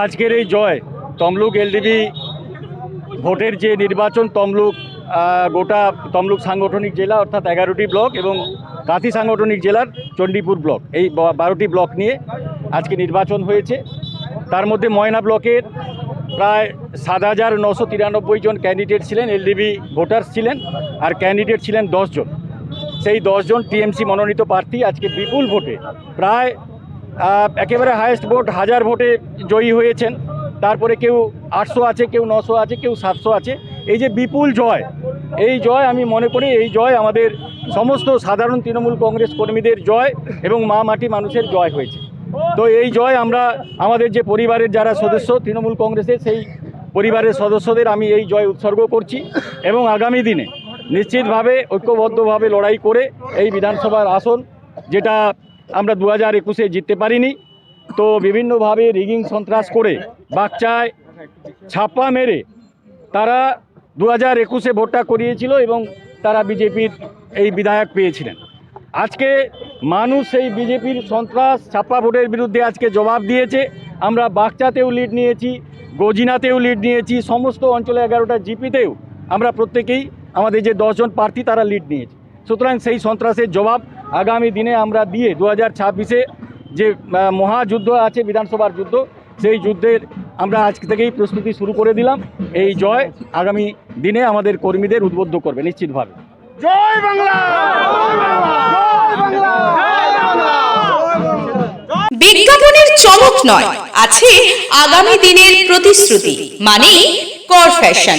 আজকের এই জয়, তমলুক এলডিবি ভোটের যে নির্বাচন, তমলুক গোটা তমলুক সাংগঠনিক জেলা, অর্থাৎ এগারোটি ব্লক এবং কাঁথি সাংগঠনিক জেলার চণ্ডীপুর ব্লক, এই বারোটি ব্লক নিয়ে আজকে নির্বাচন হয়েছে। তার মধ্যে ময়না ব্লকের প্রায় সাত হাজার নশো তিরানব্বই জন ক্যান্ডিডেট ছিলেন, এলডিবি ভোটার ছিলেন, আর ক্যান্ডিডেট ছিলেন দশজন সেই দশজন টিএমসি মনোনীত প্রার্থী আজকে বিপুল ভোটে, প্রায় একেবারে হায়েস্ট ভোট হাজার ভোটে জয়ী হয়েছেন। তারপরে কেউ আটশো আছে, কেউ নশো আছে, কেউ সাতশো আছে। এই যে বিপুল জয়, এই জয় আমি মনে করি, এই জয় আমাদের সমস্ত সাধারণ তৃণমূল কংগ্রেস কর্মীদের জয় এবং মা মাটি মানুষের জয় হয়েছে। তো এই জয় আমরা, আমাদের যে পরিবারের যারা সদস্য, তৃণমূল কংগ্রেসের সেই পরিবারের সদস্যদের আমি এই জয় উৎসর্গ করছি এবং আগামী দিনে নিশ্চিতভাবে, ঐক্যবদ্ধভাবে লড়াই করে এই বিধানসভার আসন, যেটা আমরা দু হাজার একুশে জিততে পারিনি। তো বিভিন্নভাবে রিগিং সন্ত্রাস করে বাচ্চায় ছাপা মেরে তারা দু হাজার একুশে ভোটটা করিয়েছিল এবং তারা বিজেপির এই বিধায়ক পেয়েছিলেন। আজকে মানুষ সেই বিজেপির সন্ত্রাস ছাপ্পা ভোটের বিরুদ্ধে আজকে জবাব দিয়েছে। আমরা বাগচাতেও লিড নিয়েছি, গজিনাতেও লিড নিয়েছি, সমস্ত অঞ্চলে এগারোটা জিপিতেও আমরা প্রত্যেকেই আমাদের যে দশজন প্রার্থী তারা লিড নিয়েছি। সুতরাং সেই সন্ত্রাসের জবাব আগামী দিনে আমরা দিয়ে দু হাজার ছাব্বিশে যে মহাযুদ্ধ আছে বিধানসভার যুদ্ধ সেই যুদ্ধের আমরা আজ থেকেই প্রস্তুতি শুরু করে দিলাম। এই জয় আগামী দিনে আমাদের কর্মীদের উদ্বুদ্ধ করবে নিশ্চিতভাবে। জয় বাংলা! জয় বাংলা! বিজ্ঞাপনের চমক নয় আছে আগামী দিনের প্রতিশ্রুতি মানে কর ফ্যাশন